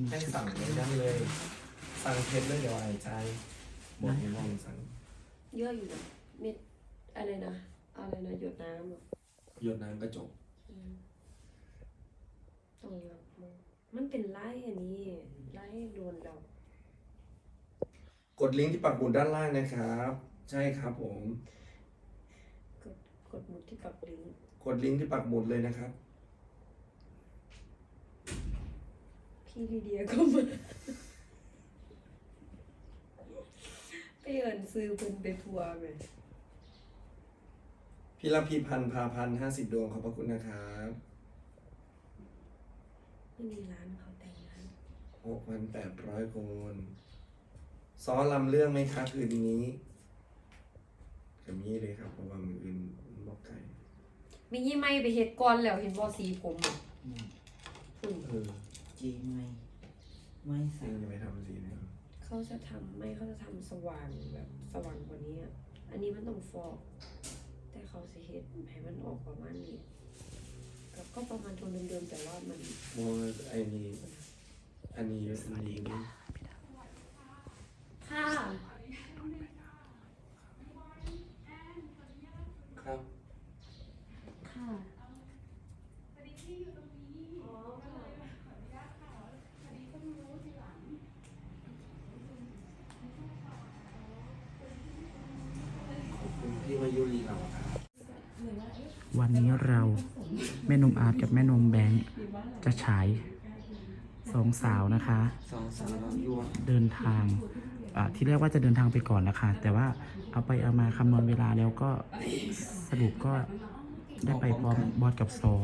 มีให้ชุดสั่งในนั้นเลย สั่งเพชรเลยเดี๋ยวไอ้ใจบอกให้ลองสั่งเยอะอยู่นะเม็ดอะไรนะอะไรนะหยดน้ำอะหยดน้ำกระจกอืมตรงนี้แบบมันมันเป็นไล่อันนี้ไล่โดนเรากดลิงก์ที่ปักหมุดด้านล่างนะครับ ใช่ครับผม กดกดหมุดที่ปักลิงก์ กดลิงก์ที่ปักหมุดเลยนะครับ พี่ลีเดียก็มาไปเอินซื้อเพิ่นไปทัวร์ไหมพี่รับพีพันธ์พาพันห้าสิบดวงขอบพระคุณนะครับไม่มีร้านเขาแต่งงานหกพันแปดร้อยคนซ้อลำเรื่องไหมครับคืนนี้จะมีเลยครับเพราะว่ามืออื่นบอกไก่มียี่ไม่ไปเฮ็ดก่อนแล้วเห็นบ่สีผมอะอืมเออ จริงไหมไม่จริใส่งจะไปทำสีเนี่ยเขาจะทำไม่เขาจะทำสว่างแบบสว่างกว่านี้อะอันนี้มันต้องฟอก แต่เขาสิเฮ็ดให้มันออกประมาณนี้ก็ก็ประมาณโทนเดิมๆแต่ว่ามัน มองไอ้นี่อันนี้อันนี้นี่ ค่ะ ครับ ค่ะ ขอบคุณพี่มายุรีเราครับ วันนี้เราแม่นมอาร์ตกับแม่นมแบงค์จะฉายสองสาวนะคะ สองสาวยั่วเดินทางอ่าที่เรียกว่าจะเดินทางไปก่อนนะคะ แต่ว่าเอาไปเอามาคำนวณเวลาแล้วก็สรุปก็ได้ไปพร้อมบอสกับซอ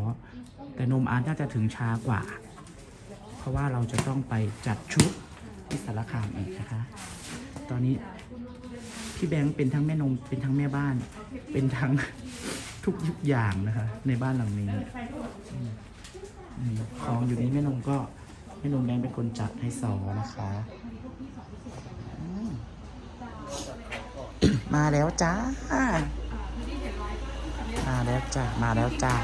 แต่นมอาร์ตน่าจะถึงช้ากว่า เพราะว่าเราจะต้องไปจัดชุดที่สารคามอีกนะคะ ตอนนี้พี่แบงค์เป็นทั้งแม่นมเป็นทั้งแม่บ้าน เป็นทั้ง ทุกยุกอย่างนะคะ ในบ้านหลังนี้อืมของอยู่นี้แม่นงก็แม่นงแบงเป็นคนจัดให้สอนะคะอืม มาแล้วจ้า มาแล้วจ้า มาแล้วจ้า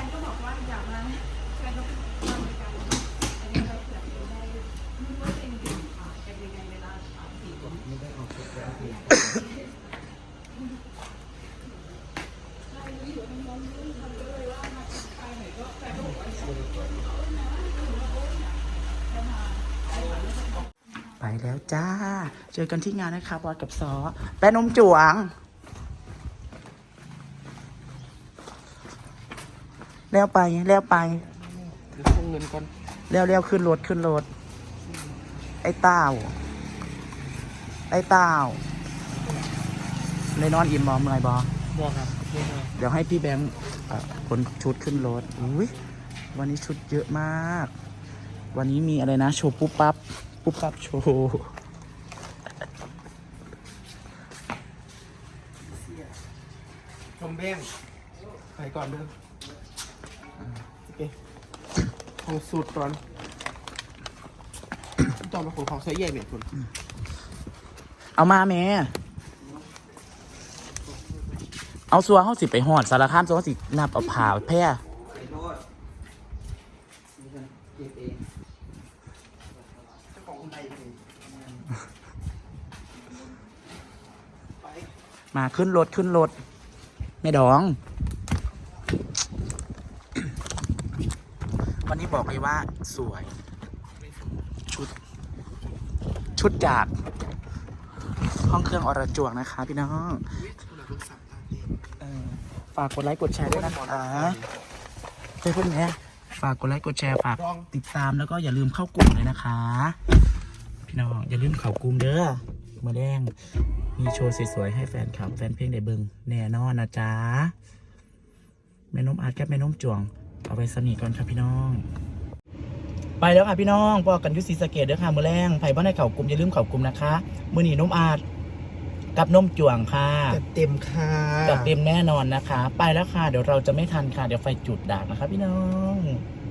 ไปแล้วจ้า เจอกันที่งานนะคะบอสกับซอ แป้นมจวง แล้วไป แล้วไปเดี๋ยวส่งเงินก่อนแล้วแล้วขึ้นรถขึ้นรถ ไอ้เต้า ไอ้เต้าเลยนอนอิ่มบอเมื่อยบอ บอกครับเรื่องอะไรเดี๋ยวให้พี่แบงค์เอ่อขนชุดขึ้นรถอุ้ยวันนี้ชุดเยอะมาก วันนี้มีอะไรนะ โชว์ปุ๊บปั๊บปุ๊บปั๊บโชว์ชมแบ้งไปก่อนเด้อโอเคของสูตรก่อนจอมเป็นของของใช้ใหญ่เหม็นคุณเอามาแม่ เอาซัวเขาสิไปหอดสารคามซัวเขาสินับเอาผ่าแพร่ไปโทษนี่กันเก็บเองเจ้าของคนใดเองไปมาขึ้นรถขึ้นรถแม่ดอง วันนี้บอกเลยว่าสวย ชุด ชุดจากห้องเครื่องอรจวงนะคะ พี่น้องคุณลูกสาว เองเออฝากกดไลค์กดแชร์ด้วยนะคะเจ้าเพื่อนแม่ฝากกดไลค์กดแชร์ฝากติดตามแล้วก็อย่าลืมเข้ากลุ่มเลยนะคะ พี่น้องอย่าลืมเข้ากลุ่มเด้อมาแดงมีโชว์สวยๆให้แฟนคลับแฟนเพลงได้เบิงแน่นอนนะจ๊ะแม่นมอาร์ตกับแม่นมจวง เอาไปสนิทก่อนครับพี่น้อง ไปแล้วค่ะพี่น้องบอกกันอยุสีสะเกตเด้อค่ะมือแรงไผ่บ้านในเข่ากลุ่มอย่าลืมเข่ากลุ่มนะคะมือหนีนมอาร์ต กับนมจวงค่ะเต็มค่ะจัดเต็มแน่นอนนะคะ ไปแล้วค่ะ เดี๋ยวเราจะไม่ทันค่ะ เดี๋ยวไฟจุดดักนะคะพี่น้องบ